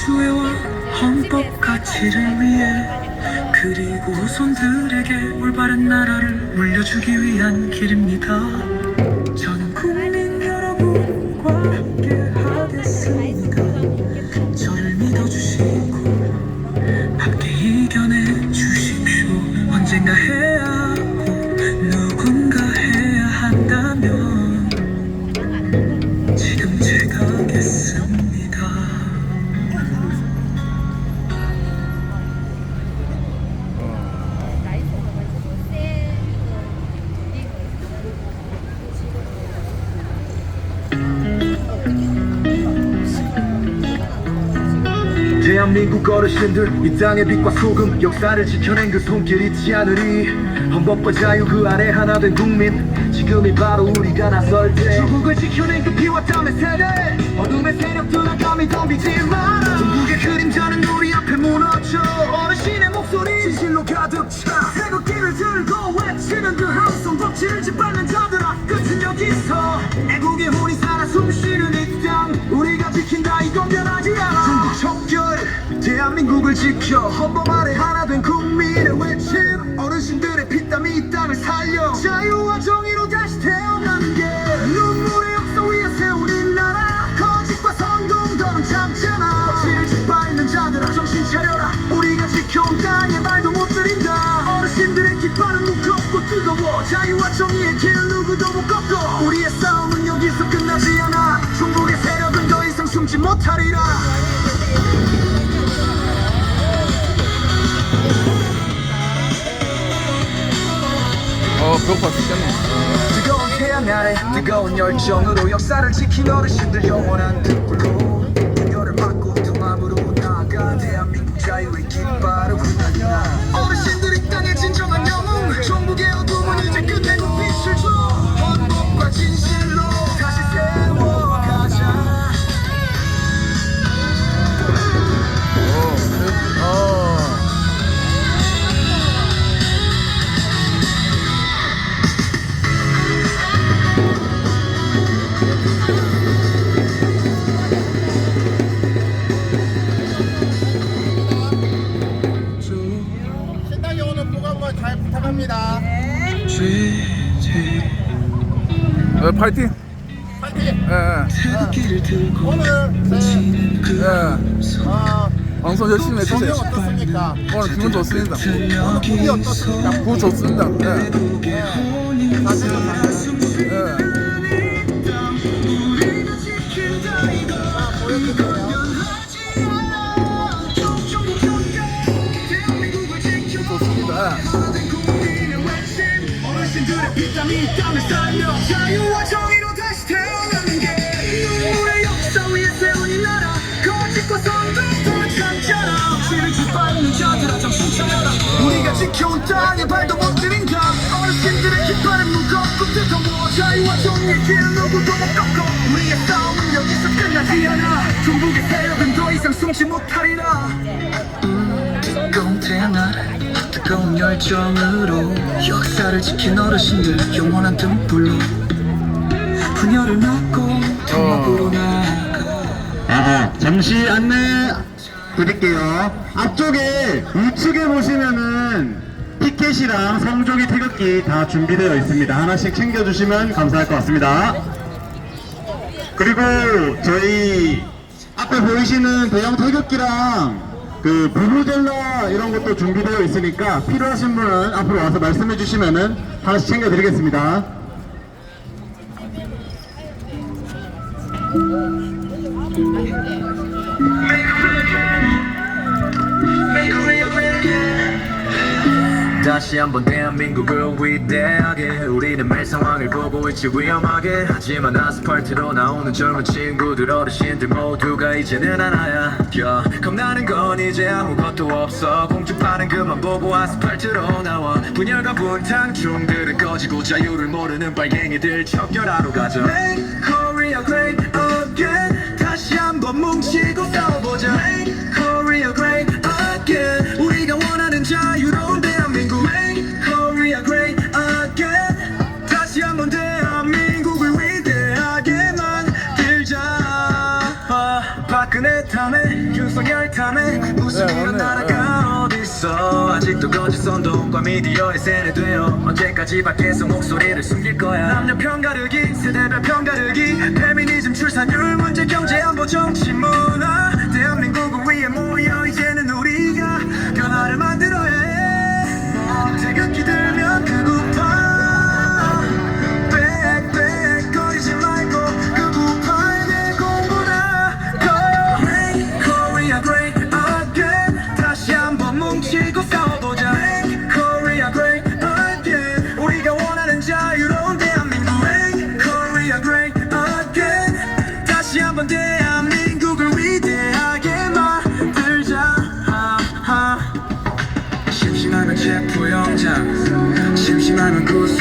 민주주의와 헌법 가치를 위해 그리고 후손들에게 올바른 나라를 물려주기 위한 길입니다. 저는 국민 여러분과 함께 하겠습니다. 저를 믿어주시고 함께 이겨내 주십시오. 언젠가 해 대한민국 어르신들 이 땅의 빛과 소금 역사를 지켜낸 그 손길 잊지 않으리. 헌법과 자유 그 아래 하나 된 국민 지금이 바로 우리가 나설 때. 조국을 지켜낸 그 피와 땀의 세대. 어둠의 세력들아 감히 덤비지 마라 중국의 그림자는 우리 앞에 무너져. 어르신의 목소리 진실로 가득 차. 태극기를 들고 외치는 그 함성 덕질을 짓밟는 자들아 끝은 여기서. 애국의 혼이 숨쉬는 이 땅 우리가 지킨다. 이건 변하지 않아. 중국 척결 대한민국을 지켜 헌법 아래 하나 된 국민의 외침. 어르신들의 피땀이 이 땅을 살려 자유와 정의로 다시 태어나는 게 눈물의 역사 위에 이 나라. 거짓과 성공 더는 참잖아. 덕질을 짓밟는 자들아 정신 차려라. 우리가 지켜온 땅에 말도 못 들인다. 어르신들의 깃발은 무겁고 뜨거워. 자유와 정의의 길 누구도 못 꺾어 못하리라. 어 배고파 죽겠네. 뜨거운 태양 아래 뜨거운 열정으로 역사를 지킨 어르신들 영원한 등불로 열을 받고 통합으로 나아가 대한민국 자유의 깃발을 휘날리나 어르신 네, 파이팅 파이팅! 예, 예. 들고 오늘 예. 방송 열심히 해주세요 정명 어떻습니까? 오늘 기분 좋습니다 국이 어떻습니까? 구 좋습니다 예. 사실은 어르신들의 피땀이 땅을 살려. 자유와 정의로 다시 태어나는 게 눈물의 역사 위에 세운 이 나라. 거짓과 선동도 참잖아. 지를 짓밟는 자들아 정신 차려라 우리가 지켜온 땅에 발도 못 들인다 어르신들의 깃발은 무겁고 뜨거워. 자유와 정의의 길 누구도 못 꺾어. 우리의 싸움은 여기서 끝나지 않아. 중국의 세력은 더 이상 숨지 못하리라 뜨거운 태양 아래 뜨거운 열정으로 역사를 지킨 어르신들 영원한 등불로 분열을 막고 통합으로 나아가 아, 잠시 안내 드릴게요. 앞쪽에 우측에 보시면은 티켓이랑 성조기 태극기 다 준비되어 있습니다. 하나씩 챙겨주시면 감사할 것 같습니다. 그리고 저희 앞에 보이시는 대형 태극기랑 그 부부젤라 이런 것도 준비되어 있으니까 필요하신 분은 앞으로 와서 말씀해 주시면은 하나씩 챙겨 드리겠습니다. 다시 한번 대한민국을 위대하게. 우리는 매일 상황을 보고 있지 위험하게. 하지만 아스팔트로 나오는 젊은 친구들 어르신들 모두가 이제는 하나야 yeah. 겁나는 건 이제 아무것도 없어. 공중파는 그만 보고 아스팔트로 나와. 분열과 분탕 총들은 꺼지고 자유를 모르는 빨갱이들 척결하러 가자. Make Korea great 아, 중요한 맞네. 나라가 어딨어 아직도 거짓 선동과 미디어에 세뇌되어 언제까지 밖에서 목소리를 숨길 거야? 남녀 편가르기 세대별 편가르기 페미니즘 출산율 문제 경제 안보 정치 문화 대한민국을 위해 모여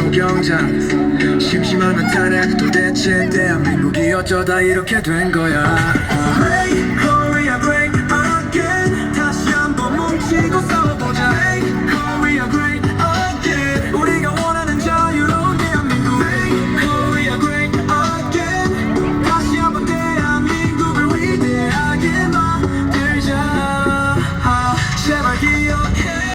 구속영장. 심심하면 탄핵 도대체 대한민국이 어쩌다 이렇게 된 거야